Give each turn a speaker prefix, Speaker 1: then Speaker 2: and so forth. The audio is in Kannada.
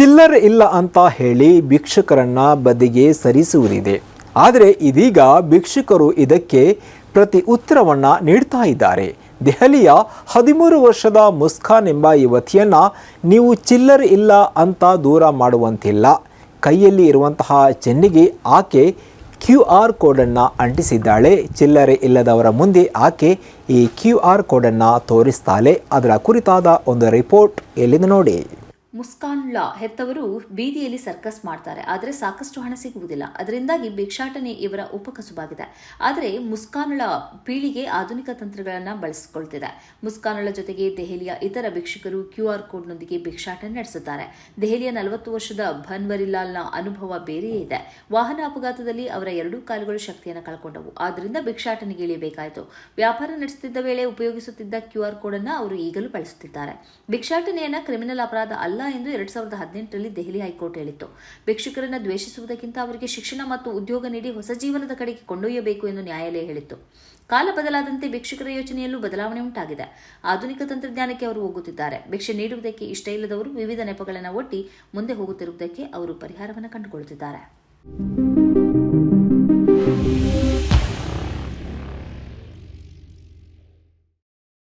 Speaker 1: ಚಿಲ್ಲರ್ ಇಲ್ಲ ಅಂತ ಹೇಳಿ ಭಿಕ್ಷುಕರನ್ನ ಬದಿಗೆ ಸರಿಸುವುದಿದೆ. ಆದರೆ ಇದೀಗ ಭಿಕ್ಷುಕರು ಇದಕ್ಕೆ ಪ್ರತಿ ಉತ್ತರವನ್ನು ನೀಡ್ತಾ ಇದ್ದಾರೆ. ದೆಹಲಿಯ ಹದಿಮೂರು ವರ್ಷದ ಮುಸ್ಕಾನ್ ಎಂಬ ಯುವತಿಯನ್ನು ನೀವು ಚಿಲ್ಲರ್ ಇಲ್ಲ ಅಂತ ದೂರ ಮಾಡುವಂತಿಲ್ಲ. ಕೈಯಲ್ಲಿ ಇರುವಂತಹ ಚೆನ್ನಿಗೆ ಆಕೆ ಕ್ಯೂ ಆರ್ ಕೋಡನ್ನು ಅಂಟಿಸಿದ್ದಾಳೆ. ಚಿಲ್ಲರೆ ಇಲ್ಲದವರ ಮುಂದೆ ಆಕೆ ಈ ಕ್ಯೂ ಆರ್ ಕೋಡನ್ನು ತೋರಿಸ್ತಾಳೆ. ಅದರ ಕುರಿತಾದ ಒಂದು ರಿಪೋರ್ಟ್ ಎಲ್ಲಿಂದ ನೋಡಿ.
Speaker 2: ಮುಸ್ಕಾನ್ಲಾ ಹೆತ್ತವರು ಬೀದಿಯಲ್ಲಿ ಸರ್ಕಸ್ ಮಾಡ್ತಾರೆ. ಆದರೆ ಸಾಕಷ್ಟು ಹಣ ಸಿಗುವುದಿಲ್ಲ. ಅದರಿಂದಾಗಿ ಭಿಕ್ಷಾಟನೆ ಇವರ ಉಪಕಸುಬಾಗಿದೆ. ಆದರೆ ಮುಸ್ಕಾನ್ಳ ಪೀಳಿಗೆ ಆಧುನಿಕ ತಂತ್ರಗಳನ್ನು ಬಳಸಿಕೊಳ್ತಿದೆ. ಮುಸ್ಕಾನ್ಳ ಜೊತೆಗೆ ದೆಹಲಿಯ ಇತರ ಭಿಕ್ಷುಕರು ಕ್ಯೂ ಆರ್ ಕೋಡ್ನೊಂದಿಗೆ ಭಿಕ್ಷಾಟನೆ ನಡೆಸುತ್ತಾರೆ. ದೆಹಲಿಯ ನಲವತ್ತು ವರ್ಷದ ಭನ್ವರಿಲಾಲ್ನ ಅನುಭವ ಬೇರೆಯೇ ಇದೆ. ವಾಹನ ಅಪಘಾತದಲ್ಲಿ ಅವರ ಎರಡೂ ಕಾಲುಗಳು ಶಕ್ತಿಯನ್ನು ಕಳ್ಕೊಂಡವು. ಆದ್ದರಿಂದ ಭಿಕ್ಷಾಟನೆಗೆ ಇಳಿಯಬೇಕಾಯಿತು ವ್ಯಾಪಾರ ನಡೆಸುತ್ತಿದ್ದ ವೇಳೆ ಉಪಯೋಗಿಸುತ್ತಿದ್ದ ಕ್ಯೂ ಆರ್ ಕೋಡ್ ಅನ್ನು ಅವರು ಈಗಲೂ ಬಳಸುತ್ತಿದ್ದಾರೆ. ಭಿಕ್ಷಾಟನೆಯನ್ನ ಕ್ರಿಮಿನಲ್ ಅಪರಾಧ ಅಲ್ಲ ಎಂದು ಎರಡ್ ಸಾವಿರದ ಹದಿನೆಂಟರಲ್ಲಿ ದೆಹಲಿ ಹೈಕೋರ್ಟ್ ಹೇಳಿತ್ತು. ಭಿಕ್ಷುಕರನ್ನು ದ್ವೇಷಿಸುವುದಕ್ಕಿಂತ ಅವರಿಗೆ ಶಿಕ್ಷಣ ಮತ್ತು ಉದ್ಯೋಗ ನೀಡಿ ಹೊಸ ಜೀವನದ ಕಡೆಗೆ ಕೊಂಡೊಯ್ಯಬೇಕು ಎಂದು ನ್ಯಾಯಾಲಯ ಹೇಳಿತ್ತು. ಕಾಲ ಬದಲಾದಂತೆ ಭಿಕ್ಷುಕರ ಯೋಚನೆಯಲ್ಲೂ ಬದಲಾವಣೆ ಉಂಟಾಗಿದೆ. ಆಧುನಿಕ ತಂತ್ರಜ್ಞಾನಕ್ಕೆ ಅವರು ಹೋಗುತ್ತಿದ್ದಾರೆ. ಭಿಕ್ಷೆ ನೀಡುವುದಕ್ಕೆ ಇಷ್ಟ ಇಲ್ಲದವರು ವಿವಿಧ ನೆಪಗಳನ್ನು ಒಟ್ಟಿ ಮುಂದೆ ಹೋಗುತ್ತಿರುವುದಕ್ಕೆ ಅವರು ಪರಿಹಾರವನ್ನು ಕಂಡುಕೊಳ್ಳುತ್ತಿದ್ದಾರೆ.